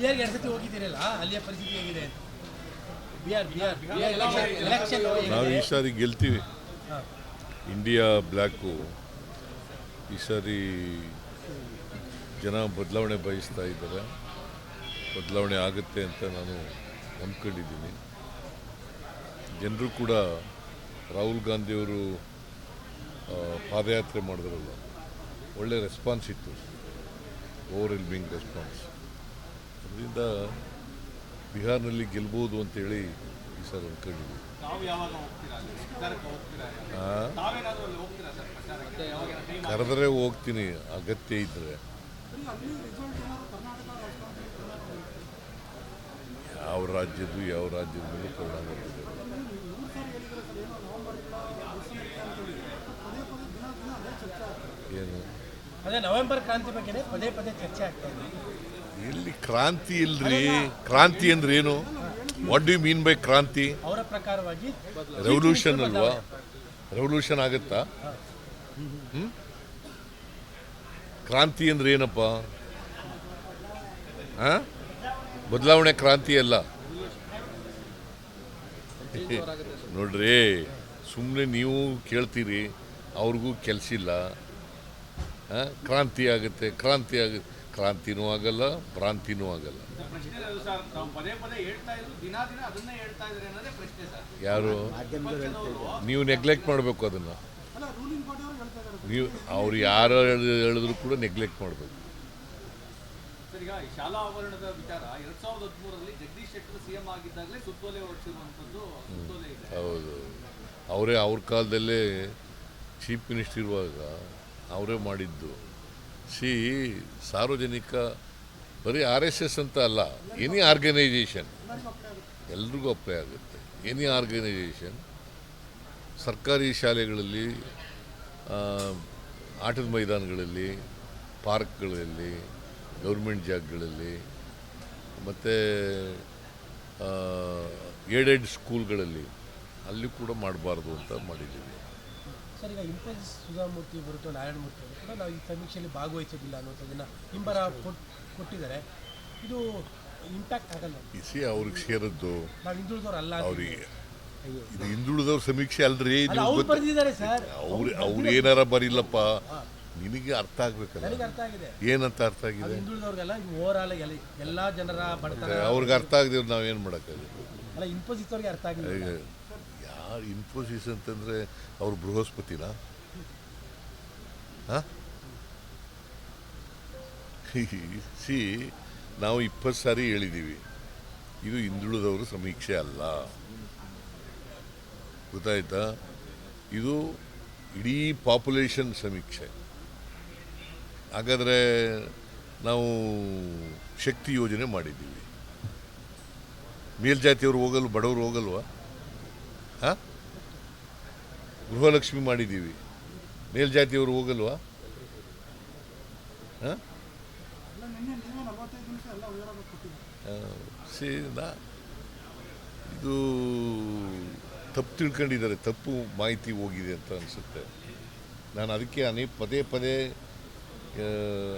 ಬಿಹಾರ್ಗೆ ಎರಡು ಸತಿ ಹೋಗಿದ್ದೀರಲ್ಲ? ಅಲ್ಲಿಯ ಪರಿಸ್ಥಿತಿ ಹೇಗಿದೆ ಅಂತ. ಬಿಹಾರ್ ಬಿಹಾರ್ ಬಿಹಾರ್. ಎಲೆಕ್ಷನ್ ನಾವು ಈ ಸಾರಿ ಗೆಲ್ತೀವಿ. ಇಂಡಿಯಾ ಬ್ಲ್ಯಾಕು ಈ ಸಾರಿ ಜನ ಬದಲಾವಣೆ ಬಯಸ್ತಾ ಇದ್ದಾರೆ. ಬದಲಾವಣೆ ಆಗುತ್ತೆ ಅಂತ ನಾನು ಅಂದ್ಕೊಂಡಿದ್ದೀನಿ ಜನರು ಕೂಡ ರಾಹುಲ್ ಗಾಂಧಿಯವರು ಪಾದಯಾತ್ರೆ ಮಾಡಿದ್ರಲ್ಲ ಒಳ್ಳೆ ರೆಸ್ಪಾನ್ಸ್ ಇತ್ತು. ಓವರ್ ವೆಲ್ಮಿಂಗ್ ರೆಸ್ಪಾನ್ಸ್ ಅದರಿಂದ ಬಿಹಾರ್ನಲ್ಲಿ ಗೆಲ್ಬೋದು ಅಂತೇಳಿ ಈ ಸರ್ ಅಂದ್ಕೊಂಡಿದ್ವಿ ಕರೆದರೆ ಯಾವಾಗ ಹೋಗ್ತೀರಾ ಅಲ್ಲಿ? ಪ್ರಚಾರಕ್ಕೆ ಆ? ತಾವೇನಾದ್ರೂ ಅಲ್ಲಿ ಹೋಗ್ತೀರಾ ಸರ್ ಪ್ರಚಾರಕ್ಕೆ ಯಾವಾಗ ಟೈಮ್ ಕರೆದ್ರೆ ಹೋಗ್ತೀನಿ ಅಗತ್ಯ ಇದ್ದರೆ ಯಾವ ರಾಜ್ಯದ್ದು ಯಾವ ರಾಜ್ಯದ ಮೇಲೆ ಪರಿಣಾಮ ಏನು ಅದೇ ನವೆಂಬರ್ ಕ್ರಾಂತಿ ಬಗ್ಗೆನೇ ಪದೇ ಪದೇ ಚರ್ಚೆ ಆಗ್ತಾ ಇದೆ ಎಲ್ಲಿ ಕ್ರಾಂತಿ ಇಲ್ರಿ? ಕ್ರಾಂತಿ ಅಂದ್ರೆ ಏನು? ವಾಟ್ ಡು ಮೀನ್ ಬೈ ಕ್ರಾಂತಿ? ರೆವಲ್ಯೂಷನ್ ಅಲ್ವಾ? ರೆವಲ್ಯೂಷನ್ ಆಗುತ್ತಾ? ಕ್ರಾಂತಿ ಅಂದ್ರೆ ಏನಪ್ಪ? ಬದಲಾವಣೆ ಕ್ರಾಂತಿ ಅಲ್ಲ. ನೋಡ್ರಿ ಸುಮ್ಮನೆ ನೀವು ಕೇಳ್ತೀರಿ ಅವ್ರಿಗೂ ಕೆಲಸ ಇಲ್ಲ? ಕ್ರಾಂತಿ ಆಗುತ್ತೆ ಕ್ರಾಂತಿ ಆಗುತ್ತೆ. ಕ್ರಾಂತಿನೂ ಆಗಲ್ಲ ಭ್ರಾಂತಿನೂ ಆಗಲ್ಲ. ಯಾರು? ನೀವು ನೆಗ್ಲೆಕ್ಟ್ ಮಾಡಬೇಕು ಅದನ್ನು. ನೀವು ಅವ್ರು ಯಾರು ಹೇಳ್- ಹೇಳಿದ್ರು ಕೂಡ ನೆಗ್ಲೆಕ್ಟ್ ಮಾಡಬೇಕು. ಈಗ ಶಾಲಾ ಆವರಣದ ವಿಚಾರ ಎರಡ್ ಸಾವಿರದ ಹದಿಮೂರರಲ್ಲಿ ಜಗದೀಶ್ ಶೆಟ್ಟರ್ ಸಿಎಂ ಆಗಿದ್ದಾಗಲೇ ಸುತ್ತೋಲೆ ಇದೆ. ಹೌದು. ಅವರೇ ಅವ್ರ ಕಾಲದಲ್ಲೇ ಚೀಫ್ ಮಿನಿಸ್ಟರ್ ಇರುವಾಗ ಅವರೇ ಮಾಡಿದ್ದು. ಸಿ ಸಾರ್ವಜನಿಕ, ಬರೀ ಆರ್ ಎಸ್ ಎಸ್ ಅಂತ ಅಲ್ಲ, ಎನಿ ಆರ್ಗನೈಜೇಷನ್ ಎಲ್ರಿಗೂ ಅಪ್ಲೈ ಆಗುತ್ತೆ. ಎನಿ ಆರ್ಗನೈಜೇಷನ್ ಸರ್ಕಾರಿ ಶಾಲೆಗಳಲ್ಲಿ ಆಟದ ಮೈದಾನಗಳಲ್ಲಿ, ಪಾರ್ಕ್ಗಳಲ್ಲಿ, ಗೌರ್ಮೆಂಟ್ ಜಾಗಗಳಲ್ಲಿ, ಮತ್ತು ಏಡೆಡ್ ಸ್ಕೂಲ್ಗಳಲ್ಲಿ, ಅಲ್ಲಿ ಕೂಡ ಮಾಡಬಾರ್ದು ಅಂತ ಮಾಡಿದ್ದೀವಿ. ಸರ್ ಈಗ ಇನ್ಫೋಸಿಸ್ ಸುಧಾಮೂರ್ತಿ ಹೊರತು ನಾರಾಯಣಮೂರ್ತಿ ಅವರು ಕೂಡ ನಾವು ಈ ಸಮೀಕ್ಷೆಯಲ್ಲಿ ಭಾಗವಹಿಸೋದಿಲ್ಲ ಅನ್ನೋದನ್ನ ಹಿಂಬರ ಕೊಟ್- ಕೊಟ್ಟಿದ್ದಾರೆ. ಇದು ಇಂಪ್ಯಾಕ್ಟ್ ಆಗಲ್ಲ. ಇಸಿ ಅವ್ರಿಗೆ ಸೇರದ್ದು ನಾವು ಹಿಂದುಳಿದವ್ರು ಅಲ್ಲ ಅವ್ರಿಗೆ ಇದು ಹಿಂದುಳಿದವ್ರ ಸಮೀಕ್ಷೆ ಅಲ್ರಿ ಅವ್ರು ಬರೆದಿದ್ದಾರೆ ಸರ್. ಅವ್ರು ಅವ್ರು ಏನಾರ ಬರಿಲ್ಲಪ್ಪ ನಿನಗೆ ಅರ್ಥ ಆಗ್ಬೇಕಲ್ಲ? ನನಗೆ ಅರ್ಥ ಆಗಿದೆ. ಏನಂತ ಅರ್ಥ ಆಗಿದೆ? ಹಿಂದುಳಿದವ್ರಿಗೆಲ್ಲ ಓವರ್ ಆಲ್ ಎಲ್ಲ ಜನರ ಬಡತನ ಅವ್ರಿಗೆ ಅರ್ಥ ಆಗದೆ ನಾವೇನು ಮಾಡೋಕ್ಕಾಗುತ್ತೆ ಅಲ್ಲ ಇನ್ಫೋಸಿಸ್ ಅವ್ರಿಗೆ ಅರ್ಥ ಆಗಿದೆ ಇನ್ಫೋಸಿಸ್ ಅಂತಂದ್ರೆ ಅವ್ರು ಬೃಹಸ್ಪತಿನ? ಸಿ, ನಾವು ಇಪ್ಪತ್ತು ಸಾರಿ ಹೇಳಿದ್ದೀವಿ ಇದು ಹಿಂದುಳಿದವರು ಸಮೀಕ್ಷೆ ಅಲ್ಲ. ಗೊತ್ತಾಯ್ತಾ? ಇದು ಇಡೀ ಪಾಪ್ಯುಲೇಷನ್ ಸಮೀಕ್ಷೆ. ಹಾಗಾದರೆ ನಾವು ಶಕ್ತಿ ಯೋಜನೆ ಮಾಡಿದ್ದೀವಿ. ಮೇಲ್ಜಾತಿಯವರು ಹೋಗಲ್ವ, ಬಡವರು ಹೋಗಲ್ವಾ? ಗೃಹಲಕ್ಷ್ಮಿ ಮಾಡಿದ್ದೀವಿ. ಮೇಲ್ಜಾತಿಯವರು ಹೋಗಲ್ವಾ? ಹಾಂ? ನಾ ಇದು ತಪ್ಪು ತಿಳ್ಕೊಂಡಿದ್ದಾರೆ ತಪ್ಪು ಮಾಹಿತಿ ಹೋಗಿದೆ ಅಂತ ಅನಿಸುತ್ತೆ. ನಾನು ಅದಕ್ಕೆ ಅನೇಕ ಪದೇ ಪದೇ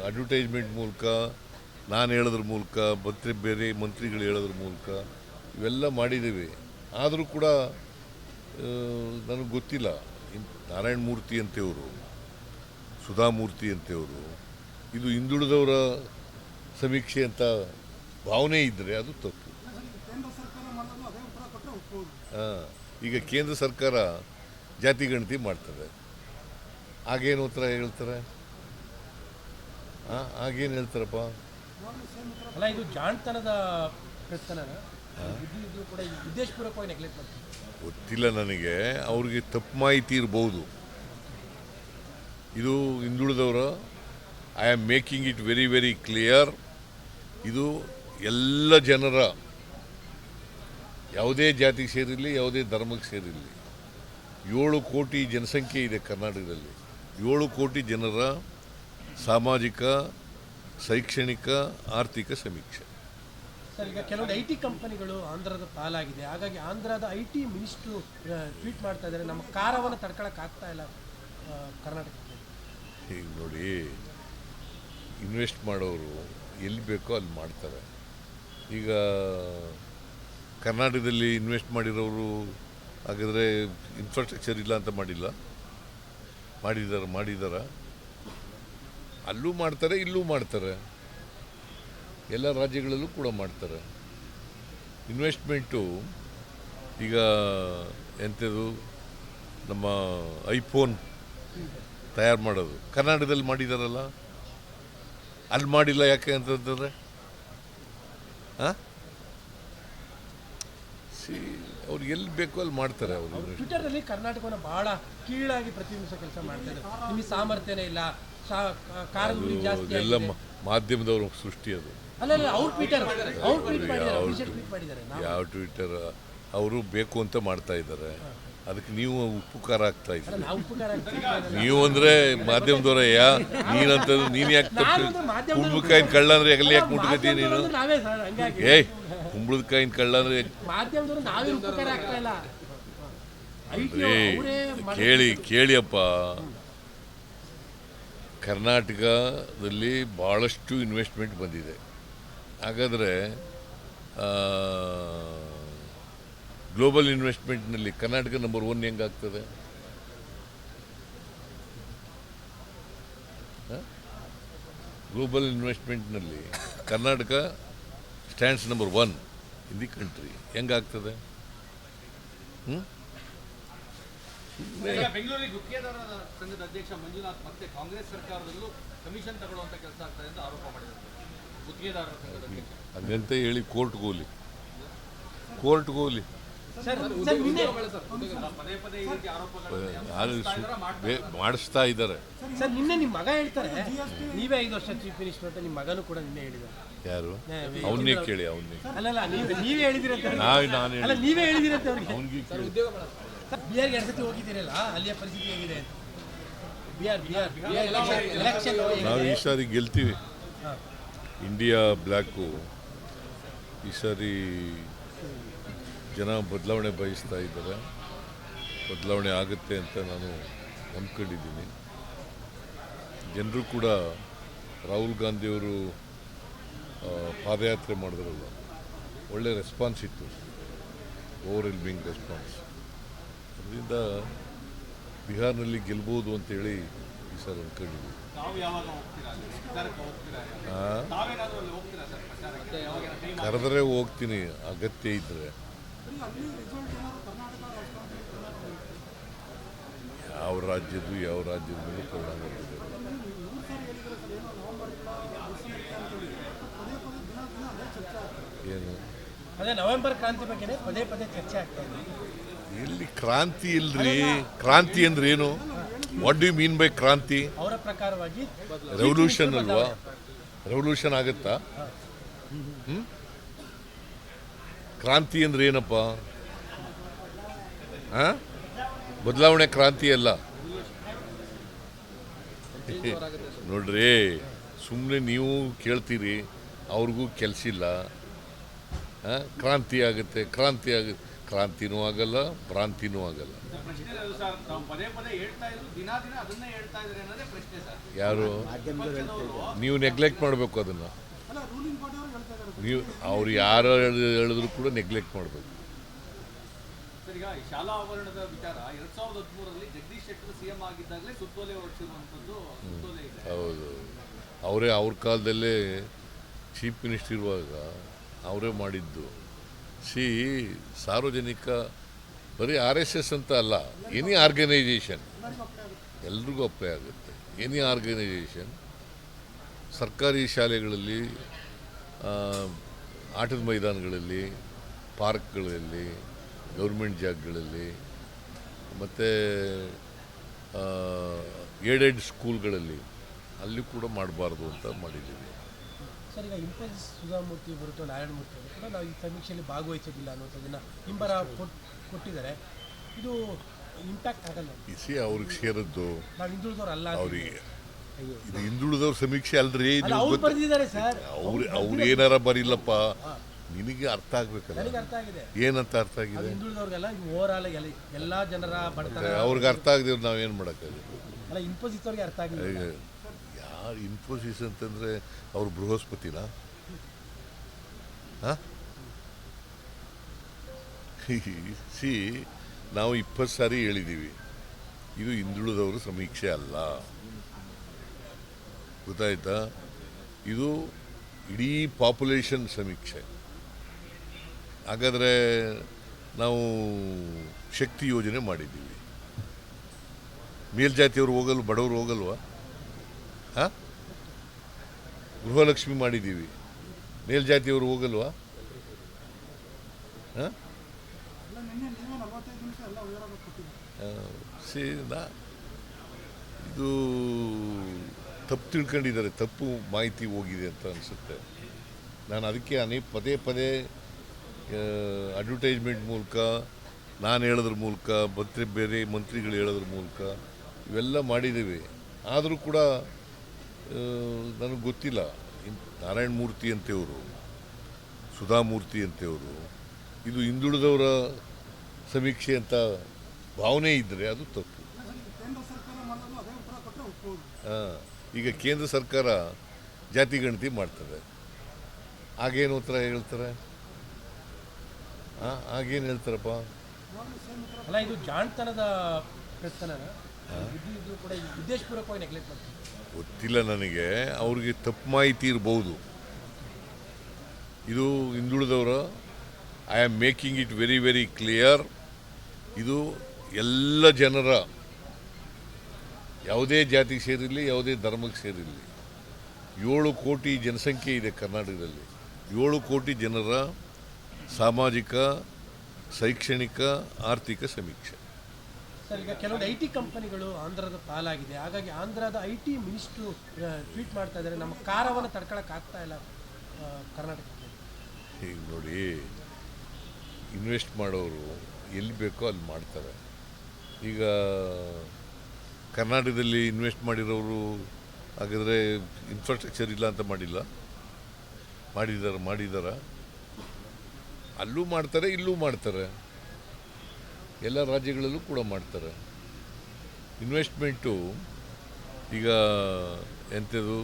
ಅಡ್ವರ್ಟೈಸ್ಮೆಂಟ್ ಮೂಲಕ ನಾನು ಹೇಳೋದ್ರ ಮೂಲಕ ಮಂತ್ರಿ ಬೇರೆ ಮಂತ್ರಿಗಳು ಹೇಳೋದ್ರ ಮೂಲಕ ಇವೆಲ್ಲ ಮಾಡಿದ್ದೀವಿ. ಆದರೂ ಕೂಡ ನನಗೆ ಗೊತ್ತಿಲ್ಲ. ನಾರಾಯಣ ಮೂರ್ತಿ ಅಂತೆಯವರು ಸುಧಾಮೂರ್ತಿ ಅಂತೆಯವರು ಇದು ಹಿಂದುಳಿದವರ ಸಮೀಕ್ಷೆ ಅಂತ ಭಾವನೆ ಇದ್ದರೆ ಅದು ತಪ್ಪು. ಹಾಂ ಈಗ ಕೇಂದ್ರ ಸರ್ಕಾರ ಜಾತಿ ಗಣತಿ ಮಾಡ್ತದೆ. ಆಗೇನು ಉತ್ತರ ಹೇಳ್ತಾರೆ? ಆ, ಆಗೇನು ಹೇಳ್ತಾರಪ್ಪ? ಅಲ್ಲ ಇದು ಜಾಣ್ತನದ ಪ್ರಶ್ನೆ ಉದ್ದೇಶಪೂರ್ವಕವಾಗಿ ನೆಗ್ಲೆಕ್ಟ್ ಮಾಡ್ತಾರೆ ಗೊತ್ತಿಲ್ಲ ನನಗೆ. ಅವ್ರಿಗೆ ತಪ್ಪು ಮಾಹಿತಿ ಇರ್ಬೋದು. ಇದು ಹಿಂದುಳಿದವರು I am making it very very clear ಇದು ಎಲ್ಲ ಜನರ ಯಾವುದೇ ಜಾತಿಗೆ ಸೇರಿರಲಿ, ಯಾವುದೇ ಧರ್ಮಕ್ಕೆ ಸೇರಿರಲಿ. ಏಳು ಕೋಟಿ ಜನಸಂಖ್ಯೆ ಇದೆ ಕರ್ನಾಟಕದಲ್ಲಿ. ಏಳು ಕೋಟಿ ಜನರ ಸಾಮಾಜಿಕ, ಶೈಕ್ಷಣಿಕ, ಆರ್ಥಿಕ ಸಮೀಕ್ಷೆ. ಸರ್, ಈಗ ಕೆಲವೊಂದು ಐ ಟಿ ಕಂಪನಿಗಳು ಆಂಧ್ರದ ಪಾಲಾಗಿದೆ. ಹಾಗಾಗಿ ಆಂಧ್ರದ ಐ ಟಿ ಮಿನಿಸ್ಟ್ರು ಟ್ವೀಟ್ ಮಾಡ್ತಾ ಇದ್ದಾರೆ. ನಮ್ಮ ಕಾರವನ್ನು ತಡ್ಕೊಳಕ್ಕೆ ಆಗ್ತಾ ಇಲ್ಲ ಕರ್ನಾಟಕಕ್ಕೆ. ಈಗ ನೋಡಿ ಇನ್ವೆಸ್ಟ್ ಮಾಡೋರು ಎಲ್ಲಿ ಬೇಕೋ ಅಲ್ಲಿ ಮಾಡ್ತಾರೆ. ಈಗ ಕರ್ನಾಟಕದಲ್ಲಿ ಇನ್ವೆಸ್ಟ್ ಮಾಡಿರೋರು ಹಾಗಾದರೆ ಇನ್ಫ್ರಾಸ್ಟ್ರಕ್ಚರ್ ಇಲ್ಲ ಅಂತ ಮಾಡಿಲ್ಲ. ಮಾಡಿದಾರ ಮಾಡಿದಾರ. ಅಲ್ಲೂ ಮಾಡ್ತಾರೆ, ಇಲ್ಲೂ ಮಾಡ್ತಾರೆ. ಎಲ್ಲ ರಾಜ್ಯಗಳಲ್ಲೂ ಕೂಡ ಮಾಡ್ತಾರೆ. ಇನ್ವೆಸ್ಟ್ಮೆಂಟು ಈಗ ಎಂಥದ್ದು ನಮ್ಮ ಐಫೋನ್ ತಯಾರು ಮಾಡೋದು. ಕರ್ನಾಟಕದಲ್ಲಿ ಮಾಡಿದಾರಲ್ಲ? ಅಲ್ಲಿ ಮಾಡಿಲ್ಲ ಯಾಕೆ ಅಂತಂದರೆ ಹಾಂ ಸಿ ಅವ್ರು ಎಲ್ಲಿ ಬೇಕೋ ಅಲ್ಲಿ ಮಾಡ್ತಾರೆ ಅವರು ಟ್ವಿಟರ್ನಲ್ಲಿ ಕರ್ನಾಟಕವನ್ನು ಬಹಳ ಕೀಳಾಗಿ ಪ್ರತಿಬಿಂಬಿಸೋ ಕೆಲಸ ಮಾಡ್ತಾರೆ ನಿಮಗೆ ಸಾಮರ್ಥ್ಯನೇ ಇಲ್ಲ. ಎಲ್ಲ. ಮಾಧ್ಯಮದವ್ರ ಸೃಷ್ಟಿ ಅದು. ಯಾವ ಟ್ವಿಟರ್ ಅವರು ಬೇಕು ಅಂತ ಮಾಡ್ತಾ ಇದ್ದಾರೆ. ಅದಕ್ಕೆ ನೀವು ಉಪಕಾರ ಆಗ್ತಾ ಇದ್ದೀರಿ. ನಾವು ಅಂದ್ರೆ ಮಾಧ್ಯಮದವರ ಯಾ? ನೀನಂತ ನೀನ್ ಯಾಕೆ ಕುಂಬಳಕಾಯಿನ ಕಳ್ಳ ಅಂದ್ರೆ ಎಲ್ಲಿ ಯಾಕೆ ಮುಟ್ಕತಿ ನೀನು? ಏಯ್ ಕುಂಬಳಕಾಯಿನ ಕಳ್ಳ ಅಂದ್ರೆ ಕೇಳಿ ಕೇಳಿಯಪ್ಪ. ಕರ್ನಾಟಕದಲ್ಲಿ ಭಾಳಷ್ಟು ಇನ್ವೆಸ್ಟ್ಮೆಂಟ್ ಬಂದಿದೆ. ಹಾಗಾದರೆ ಗ್ಲೋಬಲ್ ಇನ್ವೆಸ್ಟ್ಮೆಂಟ್ನಲ್ಲಿ ಕರ್ನಾಟಕ ನಂಬರ್ ಒನ್ ಹೆಂಗಾಗ್ತದೆ? Global ಇನ್ವೆಸ್ಟ್ಮೆಂಟ್ನಲ್ಲಿ Karnataka stands number one in the country ಹೆಂಗಾಗ್ತದೆ? ಹ್ಞೂ ಬೆಂಗಳೂರಿಗೆ ಸಂಘದ ಅಧ್ಯಕ್ಷ ಮಂಜುನಾಥ್ ಮತ್ತೆ ಕಾಂಗ್ರೆಸ್ ಸರ್ಕಾರದಲ್ಲೂ ಕಮಿಷನ್ ತಗೊಳ್ಳುವಂತ ಕೆಲಸ ಆಗ್ತದೆ ಅಂತ ಆರೋಪ ಮಾಡಿದ್ದಾರೆ. ಹಂಗಂತ ಹೇಳಿ ಕೋರ್ಟ್ ಗೋಲಿ. ಕೋರ್ಟ್ ಗೋಲಿ. ಸರ್ ಸರ್ ನಿನ್ನೆ ಪದೇ ಪದೇ ಈ ರೀತಿ ಆರೋಪಗಳನ್ನು ಅದು ಮಾಡಿಸ್ತಾ ಇದ್ದಾರೆ. ಸರ್ ನಿನ್ನೆ ನಿಮ್ಮ ಮಗ ಹೇಳ್ತಾರೆ ನೀವೇ ಐದು ವರ್ಷ ಚೀಫ್ ಮಿನಿಸ್ಟರ್ ಅಂತ ನಿಮ್ಮ ಮಗನೂ ಕೂಡ ನಿನ್ನೆ ಹೇಳಿದ್ದಾರೆ. ಯಾರು? ಅವನ್ನೇ ಕೇಳಿ ಅವನ್ನೇ. ಅಲ್ಲಲ್ಲ ನೀವು ನೀವೇ ಹೇಳಿದಿರಂತೆ. ನಾವು ನಾನು ಅಲ್ಲ ನೀವೇ ಹೇಳಿದಿರಂತೆ ಅವ್ರಿಗೆ ಅವನಿಗೆ ಕೇಳಿ. ಬಿಹಾರ್ಗೆ ಎರಡು ಸತಿ ಹೋಗಿದ್ದೀರಲ್ಲ ಅಲ್ಲಿಯ ಪರಿಸ್ಥಿತಿ ಹೇಗಿದೆ ಅಂತ. ಬಿಹಾರ್ ಬಿಹಾರ್ ಎಲೆಕ್ಷನ್ ನಾವು ಈ ಸಾರಿ ಗೆಲ್ತೀವಿ. ಇಂಡಿಯಾ ಬ್ಲ್ಯಾಕು ಈ ಸಾರಿ ಜನ ಬದಲಾವಣೆ ಬಯಸ್ತಾ ಇದ್ದಾರೆ ಬದಲಾವಣೆ ಆಗುತ್ತೆ ಅಂತ ನಾನು ಅಂದ್ಕೊಂಡಿದ್ದೀನಿ ಜನರು ಕೂಡ ರಾಹುಲ್ ಗಾಂಧಿಯವರು ಪಾದಯಾತ್ರೆ ಮಾಡಿದ್ರಲ್ಲ ಒಳ್ಳೆ ರೆಸ್ಪಾನ್ಸ್ ಇತ್ತು. ಓವರ್ ವೆಲ್ಮಿಂಗ್ ರೆಸ್ಪಾನ್ಸ್ ಅದರಿಂದ ಬಿಹಾರ್ನಲ್ಲಿ ಗೆಲ್ಬೋದು ಅಂತೇಳಿ ಸರ್ ಅಂದ್ಕೊಂಡಿದ್ದೀವಿ ಕರೆದ್ರೆ ಹೋಗ್ತೀನಿ ಅಗತ್ಯ ಇದ್ರೆ. ಯಾವ ರಾಜ್ಯದ್ದು ಯಾವ ರಾಜ್ಯದ ಮೇಲೆ ಪರಿಣಾಮ. ಏನು ಅದೇ ನವೆಂಬರ್ ಕ್ರಾಂತಿ ಬಗ್ಗೆನೇ ಪದೇ ಪದೇ ಚರ್ಚೆ ಆಗ್ತಾ ಇದೆ. ಎಲ್ಲಿ ಕ್ರಾಂತಿ ಇಲ್ರಿ? ಕ್ರಾಂತಿ ಅಂದ್ರೆ ಏನು? ವಾಟ್ ಡು ಮೀನ್ ಬೈ ಕ್ರಾಂತಿ ರೆವಲ್ಯೂಷನ್ ಅಲ್ವಾ? ರೆವಲ್ಯೂಷನ್ ಆಗುತ್ತಾ? ಕ್ರಾಂತಿ ಅಂದ್ರೆ ಏನಪ್ಪ? ಬದಲಾವಣೆ ಕ್ರಾಂತಿ ಅಲ್ಲ. ನೋಡ್ರಿ ಸುಮ್ಮನೆ ನೀವು ಕೇಳ್ತೀರಿ ಅವ್ರಿಗೂ ಕೆಲಸ ಇಲ್ಲ? ಕ್ರಾಂತಿ ಆಗುತ್ತೆ ಕ್ರಾಂತಿ ಆಗುತ್ತೆ. ಕ್ರಾಂತಿನೂ ಆಗಲ್ಲ ಭ್ರಾಂತಿನೂ ಆಗಲ್ಲ. ಯಾರು? ನೀವು ನೆಗ್ಲೆಕ್ಟ್ ಮಾಡಬೇಕು ಅದನ್ನು. ನೀವು ಅವ್ರು ಯಾರು ಹೇಳ್- ಹೇಳಿದ್ರು ಕೂಡ ನೆಗ್ಲೆಕ್ಟ್ ಮಾಡಬೇಕು. ಸರ್ ಈಗ ಈ ಶಾಲಾ ಆವರಣದ ವಿಚಾರ ಎರಡ್ ಸಾವಿರದ ಹದಿಮೂರರಲ್ಲಿ ಜಗದೀಶ್ ಶೆಟ್ಟರ್ ಸಿಎಂ ಆಗಿದ್ದಾಗಲೇ ಸುತ್ತೋಲೆ ಹೊರಡಿಸಿರುವಂತದ್ದು ಸುತ್ತೋಲೆ ಇದೆ. ಹೌದು. ಅವರೇ ಅವ್ರ ಕಾಲದಲ್ಲೇ ಚೀಫ್ ಮಿನಿಸ್ಟರ್ ಇರುವಾಗ ಅವರೇ ಮಾಡಿದ್ದು. ಸಿ ಸಾರ್ವಜನಿಕ, ಬರೀ ಆರ್ ಎಸ್ ಎಸ್ ಅಂತ ಅಲ್ಲ ಎನಿ ಆರ್ಗನೈಜೇಷನ್ ಎಲ್ರಿಗೂ ಅಪ್ಲೈ ಆಗುತ್ತೆ. ಎನಿ ಆರ್ಗನೈಜೇಷನ್ ಸರ್ಕಾರಿ ಶಾಲೆಗಳಲ್ಲಿ ಆಟದ ಮೈದಾನಗಳಲ್ಲಿ, ಪಾರ್ಕ್ಗಳಲ್ಲಿ, ಗೌರ್ಮೆಂಟ್ ಜಾಗಗಳಲ್ಲಿ, ಮತ್ತು ಏಡೆಡ್ ಸ್ಕೂಲ್ಗಳಲ್ಲಿ, ಅಲ್ಲಿ ಕೂಡ ಮಾಡಬಾರ್ದು ಅಂತ ಮಾಡಿದ್ದೀವಿ. ಸರ್ ಈಗ ಇಂಪೋಸಿಸ್ ಸುಧಾಮೂರ್ತಿ ಬರುತ್ತೋ ನಾರಾಯಣಮೂರ್ತಿ ಅವರು ಕೂಡ ನಾವು ಈ ಸಮೀಕ್ಷೆಯಲ್ಲಿ ಭಾಗವಹಿಸೋದಿಲ್ಲ ಅನ್ನೋದನ್ನ ಹಿಂಬರ ಕೊಟ್- ಕೊಟ್ಟಿದ್ದಾರೆ. ಇದು ಇಂಪ್ಯಾಕ್ಟ್ ಆಗಲ್ಲ. ಇಸಿ ಅವ್ರಿಗೆ ಸೇರದ್ದು ನಾವು ಹಿಂದುಳಿದವ್ರು ಅಲ್ಲ ಅವರಿಗೆ ಇದು ಹಿಂದುಳಿದವ್ರ ಸಮೀಕ್ಷೆ ಅಲ್ರಿ ಅವ್ರು ಅವ್ರು ಏನಾರ ಬರಿಲ್ಲಪ್ಪ ನಿನಗೆ ಅರ್ಥ ಆಗ್ಬೇಕಲ್ಲ? ನನಗೆ ಅರ್ಥ ಆಗಿದೆ. ಏನಂತ ಅರ್ಥ ಆಗಿದೆ? ಎಲ್ಲ ಜನರ ಬಡತನ ಅವ್ರಿಗೆ ಅರ್ಥ ಆಗದೆ ನಾವೇನು ಅವ್ರಿಗೆ ಅರ್ಥ ಆಗಿದೆ. ಯಾರು ಇನ್ಫೋಸಿಸ್ ಅಂತಂದ್ರೆ ಅವ್ರ ಬೃಹಸ್ಪತಿನ? ಸಿ, ನಾವು ಇಪ್ಪತ್ತು ಸಾರಿ ಹೇಳಿದ್ದೀವಿ ಇದು ಹಿಂದುಳಿದವರು ಸಮೀಕ್ಷೆ ಅಲ್ಲ. ಗೊತ್ತಾಯ್ತಾ? ಇದು ಇಡೀ ಪಾಪ್ಯುಲೇಷನ್ ಸಮೀಕ್ಷೆ. ಹಾಗಾದರೆ ನಾವು ಶಕ್ತಿ ಯೋಜನೆ ಮಾಡಿದ್ದೀವಿ. ಮೇಲ್ಜಾತಿಯವರು ಹೋಗಲ್ವ, ಬಡವರು ಹೋಗಲ್ವಾ? ಹಾಂ? ಗೃಹಲಕ್ಷ್ಮಿ ಮಾಡಿದ್ದೀವಿ. ಮೇಲ್ಜಾತಿಯವರು ಹೋಗಲ್ವಾ? ಹಾಂ? ನಾ, ಇದು ತಪ್ಪು ತಿಳ್ಕೊಂಡಿದ್ದಾರೆ. ತಪ್ಪು ಮಾಹಿತಿ ಹೋಗಿದೆ ಅಂತ ಅನಿಸುತ್ತೆ. ನಾನು ಅದಕ್ಕೆ ಅನೇಕ ಪದೇ ಪದೇ ಅಡ್ವರ್ಟೈಸ್ಮೆಂಟ್ ಮೂಲಕ, ನಾನು ಹೇಳೋದ್ರ ಮೂಲಕ, ಮತ್ತೆ ಬೇರೆ ಮಂತ್ರಿಗಳು ಹೇಳೋದ್ರ ಮೂಲಕ, ಇವೆಲ್ಲ ಮಾಡಿದ್ದೀವಿ. ಆದರೂ ಕೂಡ ನನಗೆ ಗೊತ್ತಿಲ್ಲ. ನಾರಾಯಣ ಮೂರ್ತಿ ಅಂತೆಯವರು ಸುಧಾಮೂರ್ತಿ ಅಂತೆಯವರು ಇದು ಹಿಂದುಳಿದವರ ಸಮೀಕ್ಷೆ ಅಂತ ಭಾವನೆ ಇದ್ದರೆ ಅದು ತಪ್ಪು. ಈಗ ಕೇಂದ್ರ ಸರ್ಕಾರ ಜಾತಿ ಗಣತಿ ಮಾಡ್ತದೆ. ಆಗೇನು ಉತ್ತರ ಹೇಳ್ತಾರೆ? ಆ, ಆಗೇನು ಹೇಳ್ತಾರಪ್ಪ? ಅಲ್ಲ ಇದು ಜಾಣ್ತನದ ಗೊತ್ತಿಲ್ಲ ನನಗೆ. ಅವ್ರಿಗೆ ತಪ್ಪು ಮಾಹಿತಿ ಇರಬಹುದು ಇದು ಹಿಂದುಳಿದವರು I am making it very very clear ಇದು ಎಲ್ಲ ಜನರ, ಯಾವುದೇ ಜಾತಿಗೆ ಸೇರಿರಲಿ, ಯಾವುದೇ ಧರ್ಮಕ್ಕೆ ಸೇರಿರಲಿ. ಏಳು ಕೋಟಿ ಜನಸಂಖ್ಯೆ ಇದೆ ಕರ್ನಾಟಕದಲ್ಲಿ. ಏಳು ಕೋಟಿ ಜನರ ಸಾಮಾಜಿಕ, ಶೈಕ್ಷಣಿಕ, ಆರ್ಥಿಕ ಸಮೀಕ್ಷೆ. ಸರ್ ಈಗ ಕೆಲವೊಂದು ಐ ಟಿ ಕಂಪನಿಗಳು ಆಂಧ್ರದ ಪಾಲಾಗಿದೆ. ಹಾಗಾಗಿ ಆಂಧ್ರದ ಐ ಟಿ ಮಿನಿಸ್ಟ್ರು ಟ್ವೀಟ್ ಮಾಡ್ತಾ ಇದ್ದಾರೆ. ನಮ್ಮ ಕಾರವನ್ನು ತಡ್ಕೊಳಕ್ಕೆ ಆಗ್ತಾ ಇಲ್ಲ ಕರ್ನಾಟಕಕ್ಕೆ. ಈಗ ನೋಡಿ ಇನ್ವೆಸ್ಟ್ ಮಾಡೋರು ಎಲ್ಲಿ ಬೇಕೋ ಅಲ್ಲಿ ಮಾಡ್ತಾರೆ. ಈಗ ಕರ್ನಾಟಕದಲ್ಲಿ ಇನ್ವೆಸ್ಟ್ ಮಾಡಿರೋರು ಹಾಗಾದರೆ ಇನ್ಫ್ರಾಸ್ಟ್ರಕ್ಚರ್ ಇಲ್ಲ ಅಂತ ಮಾಡಿಲ್ಲ. ಮಾಡಿದಾರ ಮಾಡಿದಾರ. ಅಲ್ಲೂ ಮಾಡ್ತಾರೆ, ಇಲ್ಲೂ ಮಾಡ್ತಾರೆ. ಎಲ್ಲ ರಾಜ್ಯಗಳಲ್ಲೂ ಕೂಡ ಮಾಡ್ತಾರೆ. ಇನ್ವೆಸ್ಟ್ಮೆಂಟು ಈಗ ಎಂಥದ್ದು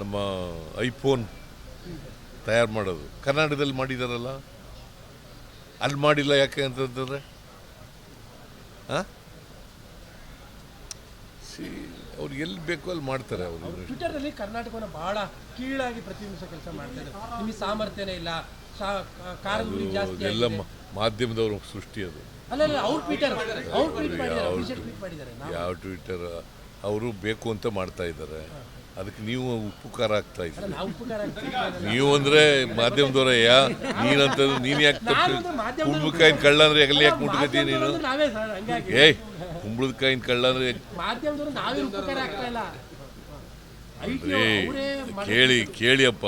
ನಮ್ಮ ಐಫೋನ್ ತಯಾರು ಮಾಡೋದು. ಕರ್ನಾಟಕದಲ್ಲಿ ಮಾಡಿದಾರಲ್ಲ? ಅಲ್ಲಿ ಮಾಡಿಲ್ಲ ಯಾಕೆ ಅಂತಂದ್ರೆ? ಹಾಂ ಸಿ ಅವ್ರು ಎಲ್ಲಿ ಬೇಕೋ ಅಲ್ಲಿ ಮಾಡ್ತಾರೆ ಅವರು ಟ್ವಿಟರ್ನಲ್ಲಿ ಕರ್ನಾಟಕವನ್ನು ಬಹಳ ಕೀಳಾಗಿ ಪ್ರತಿಬಿಂಬಿಸೋ ಕೆಲಸ ಮಾಡ್ತಾರೆ. ನಿಮಗೆ ಸಾಮರ್ಥ್ಯನೇ ಇಲ್ಲ. ಎಲ್ಲ ಮಾಧ್ಯಮದವ್ರ ಸೃಷ್ಟಿ ಅದು. ಯಾವ ಟ್ವಿಟರ್ ಅವರು ಬೇಕು ಅಂತ ಮಾಡ್ತಾ ಇದ್ದಾರೆ. ಅದಕ್ಕೆ ನೀವು ಉಪಕಾರ ಆಗ್ತಾ ಇದ್ದೀರಿ. ನೀವು ಅಂದ್ರೆ ಮಾಧ್ಯಮದವರ ಯಾ ನೀನಂತ ನೀನ್ ಯಾಕೆ ಕುಂಬಳಕಾಯಿನ ಕಳ್ಳ ಅಂದ್ರೆ ಎಲ್ಲಿ ಯಾಕೆ ಮುಟ್ಕೋತೀನಿ ನೀನು? ಏಯ್ ಕುಂಬಳಕಾಯಿನ ಕಳ್ಳ ಅಂದ್ರೆ ಕೇಳಿ ಕೇಳಿಯಪ್ಪ.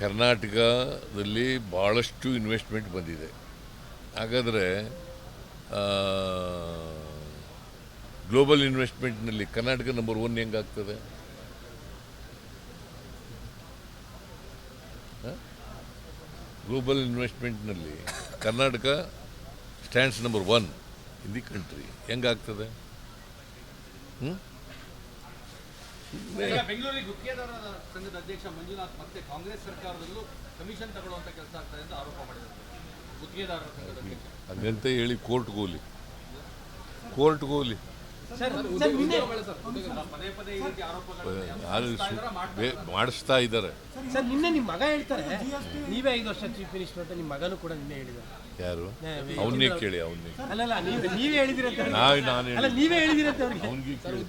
ಕರ್ನಾಟಕದಲ್ಲಿ ಭಾಳಷ್ಟು ಇನ್ವೆಸ್ಟ್ಮೆಂಟ್ ಬಂದಿದೆ. ಹಾಗಾದರೆ ಗ್ಲೋಬಲ್ ಇನ್ವೆಸ್ಟ್ಮೆಂಟ್ನಲ್ಲಿ ಕರ್ನಾಟಕ ನಂಬರ್ ಒನ್ ಹೆಂಗಾಗ್ತದೆ? Global ಇನ್ವೆಸ್ಟ್ಮೆಂಟ್ನಲ್ಲಿ Karnataka stands number one in the country ಹೆಂಗಾಗ್ತದೆ? ಹ್ಞೂ ಬೆಂಗಳೂರಿಗೆ ಸಂಘದ ಅಧ್ಯಕ್ಷ ಮಂಜುನಾಥ್ ಮತ್ತೆ ಕಾಂಗ್ರೆಸ್ ಸರ್ಕಾರದಲ್ಲೂ ಕಮಿಷನ್ ತಗೊಳ್ಳುವಂತ ಕೆಲಸ ಆಗ್ತದೆ ಅಂತ ಆರೋಪ ಮಾಡಿದ್ದಾರೆ. ಹಂಗಂತ ಹೇಳಿ ಕೋರ್ಟ್ ಗೋಲಿ. ಕೋರ್ಟ್ ಗೋಲಿ. ಸರ್ ಸರ್ ನಿನ್ನೆ ಪದೇ ಪದೇ ಈ ರೀತಿ ಆರೋಪಗಳು ಯಾರು ಸು- ಬೇ- ಮಾಡಿಸ್ತಾ ಇದ್ದಾರೆ. ಸರ್ ನಿನ್ನೆ ನಿಮ್ಮ ಮಗ ಹೇಳ್ತಾರೆ ನೀವೇ ಐದು ವರ್ಷ ಚೀಫ್ ಮಿನಿಸ್ಟರ್ ಅಂತ ನಿಮ್ಮ ಮಗನು ಕೂಡ ನಿನ್ನೆ ಹೇಳಿದ ಯಾರು? ಅವನ್ನೇ ಕೇಳಿ ಅವನ್ನೇ. ಅಲ್ಲ ನೀವೇ ಹೇಳಿದಿರಂತೆ ಹೇಳಿದಿರಂತ ನಾವು ನಾನು ಅಲ್ಲ ನೀವೇ ಹೇಳಿದಿರಂತೆ ಅವ್ರಿಗೆ. ಅವನಿಗೆ ಕೇಳಿ.